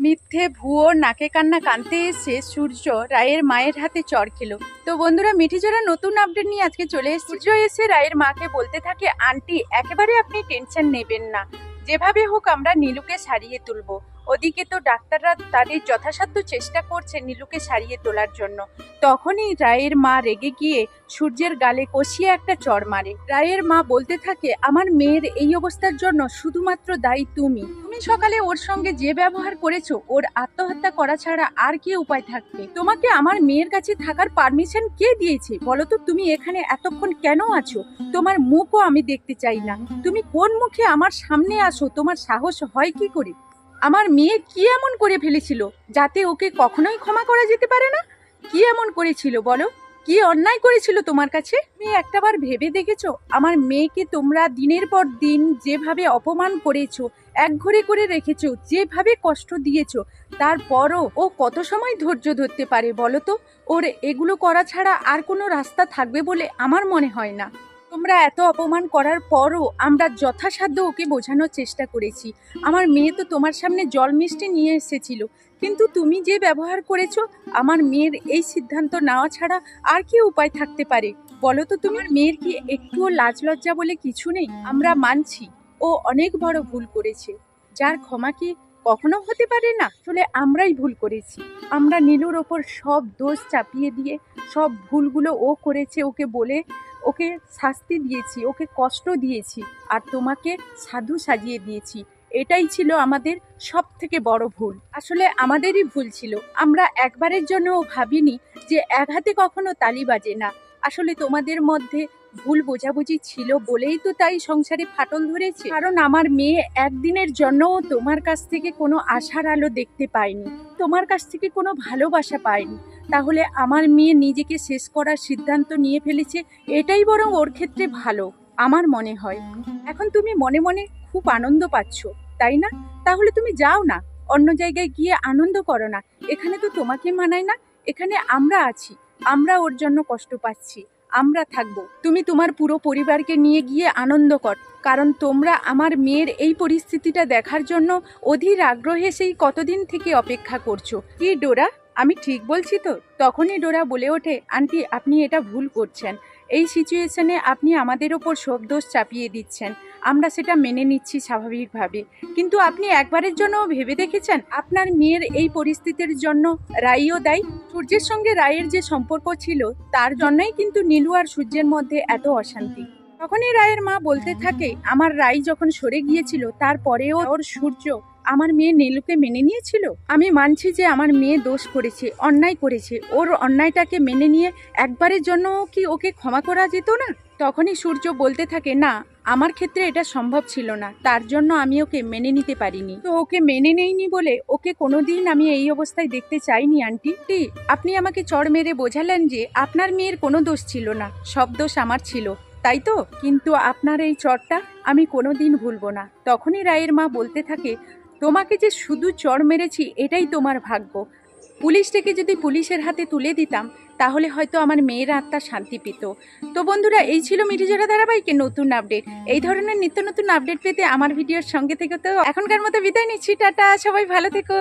মিথ্যে ভুয়ো নাকে কান্না কানতে এসে সূর্য রায়ের মায়ের হাতে চর খেলো। তো বন্ধুরা মিঠিজোড়া নতুন আপডেট নিয়ে আজকে চলে এসে সূর্য এসে রায়ের মাকে বলতে থাকে, আন্টি, একেবারে আপনি টেনশন নেবেন না। যেভাবে হোক আমরা নীলুকে সারিয়ে তুলবো। ওদিকে তো ডাক্তাররা তাদের যথাসাধ্য চেষ্টা করছে নীলুকে সারিয়ে তোলার জন্য। তখনই রায়ের মা রেগে গিয়ে সূর্যের গালে কষিয়ে একটা চড় মারে। রায়ের মা বলতে থাকে, আমার মেয়ের এই অবস্থার জন্য শুধুমাত্র দায়ী তুমি। তুমি সকালে ওর সঙ্গে যে ব্যবহার করেছ, ওর আত্মহত্যা করা ছাড়া আর কি উপায় থাকবে? তোমাকে আমার মেয়ের কাছে থাকার পারমিশন কে দিয়েছে? বলো তো, তুমি এখানে এতক্ষণ কেন আছো? তোমার মুখও আমি দেখতে চাই না। তুমি কোন মুখে আমার সামনে আসো? তোমার সাহস হয় কি করে? আমার মেয়ে কি এমন করে ফেলেছিল যাতে ওকে কখনোই ক্ষমা করা যেতে পারে না? কি এমন করেছিল বলো? কি অন্যায় করেছিল তোমার কাছে? মেয়ে একটাবার ভেবে দেখেছ, আমার মেয়েকে তোমরা দিনের পর দিন যেভাবে অপমান করেছ একঘরে করে রেখেছো, যেভাবে কষ্ট দিয়েছ, তারপরও ও কত সময় ধৈর্য ধরতে পারে বলো তো? ওর এগুলো করা ছাড়া আর কোনো রাস্তা থাকবে বলে আমার মনে হয় না। তোমরা এত অপমান করার পরও আমরা যথাসাধ্য ওকে বোঝানোর চেষ্টা করেছি। আমার মেয়ে তো তোমার সামনে জল মিষ্টি নিয়ে এসেছিল। কিন্তু তুমি যে ব্যবহার করেছ, আমার মেয়ের এই সিদ্ধান্ত নেওয়া ছাড়া আর কি উপায় থাকতে পারে? বলো তো তোমার মেয়ের কি একটুও লাজ লজ্জা বলে কিছু নেই? আমরা মানছি, ও অনেক বড় ভুল করেছে। যার ক্ষমা কি কখনো হতে পারে না? আসলে আমরাই ভুল করেছি। আমরা নীলুর ওপর সব দোষ চাপিয়ে দিয়ে, সব ভুলগুলো ও করেছে ওকে বলে ওকে শাস্তি দিয়েছি, ওকে কষ্ট দিয়েছি আর তোমাকে সাধু সাজিয়ে দিয়েছি। এটাই ছিল আমাদের সব থেকে বড় ভুল। আসলে আমাদেরই ভুল ছিল। আমরা একবারের জন্যও ভাবিনি যে এক হাতে কখনো তালি বাজে না। আসলে তোমাদের মধ্যে ভুল বোঝাবুঝি ছিল বলেই তো তাই সংসারে ফাটল ধরেছে। কারণ আমার মেয়ে একদিনের জন্যও তোমার কাছ থেকে কোনো আশার আলো দেখতে পায়নি, তোমার কাছ থেকে কোনো ভালোবাসা পায়নি। তাহলে আমার মেয়ে নিজেকে শেষ করার সিদ্ধান্ত নিয়ে ফেলেছে, এটাই বরং ওর ক্ষেত্রে ভালো, আমার মনে হয়। এখন তুমি মনে মনে খুব আনন্দ পাচ্ছ, তাই না? তাহলে তুমি যাও না, অন্য জায়গায় গিয়ে আনন্দ করো না। এখানে তো তোমাকে মানায় না, এখানে আমরা আছি। আমরা ওর জন্য কষ্ট পাচ্ছি। আমরা থাকব। তুমি তোমার পুরো পরিবারকে নিয়ে গিয়ে আনন্দ কর। কারণ তোমরা আমার মেয়ের এই পরিস্থিতিটা দেখার জন্য অধীর আগ্রহে সেই কতদিন থেকে অপেক্ষা করছ। কি ডোরা? আমি ঠিক বলছি তো? তখনই ডোরা বলে ওঠে, আন্টি, আপনি এটা ভুল করছেন। এই সিচুয়েশনে আপনি আমাদের ওপর সব দোষ চাপিয়ে দিচ্ছেন। আমরা সেটা মেনে নিচ্ছি স্বাভাবিকভাবে। কিন্তু আপনি একবারের জন্য ভেবে দেখেছেন? আপনার মেয়ের এই পরিস্থিতির জন্য রাইও দায়ী? সূর্যের সঙ্গে রায়ের যে সম্পর্ক ছিল, তার জন্যই কিন্তু নীলু আর সূর্যের মধ্যে এত অশান্তি। তখনই রায়ের মা বলতে থাকে, আমার রাই যখন সরে গিয়েছিল তারপরেও ওর সূর্য আমার মেয়ে নীলুকে মেনে নিয়েছিল? আমি মানছি যে আমার মেয়ে দোষ করেছে, অন্যায় করেছে। ওর অন্যায়টাকে মেনে নিয়ে একবারের জন্য কি ওকে ক্ষমা করা যেত না? তখনই সূর্য বলতে থাকে, না, আমার ক্ষেত্রে এটা সম্ভব ছিল না। তার জন্য আমি ওকে মেনে নিতে পারিনি। তো ওকে মেনে নেইনি বলে ওকে কোনোদিন আমি এই অবস্থায় দেখতে চাইনি, আন্টি। আপনি আমাকে চড় মেরে বোঝালেন যে আপনার মেয়ের কোনো দোষ ছিল না। সব দোষ আমার ছিল, তাই তো? কিন্তু আপনার এই চরটা আমি কোনোদিন ভুলবো না। তখনই রায়ের মা বলতে থাকে তোমাকে যে শুধু চড় মেরেছি, এটাই তোমার ভাগ্য। পুলিশটাকে যদি পুলিশের হাতে তুলে দিতাম, তাহলে হয়তো আমার মেয়ের আত্মা শান্তি পেত। তো বন্ধুরা, এই ছিল মিঠিজোড়া ধারাবাহিকের নতুন আপডেট। এই ধরনের নিত্য নতুন আপডেট পেতে আমার ভিডিওর সঙ্গে থেকে তো এখনকার মতো বিদায় নিচ্ছি। টাটা, সবাই ভালো থেকো।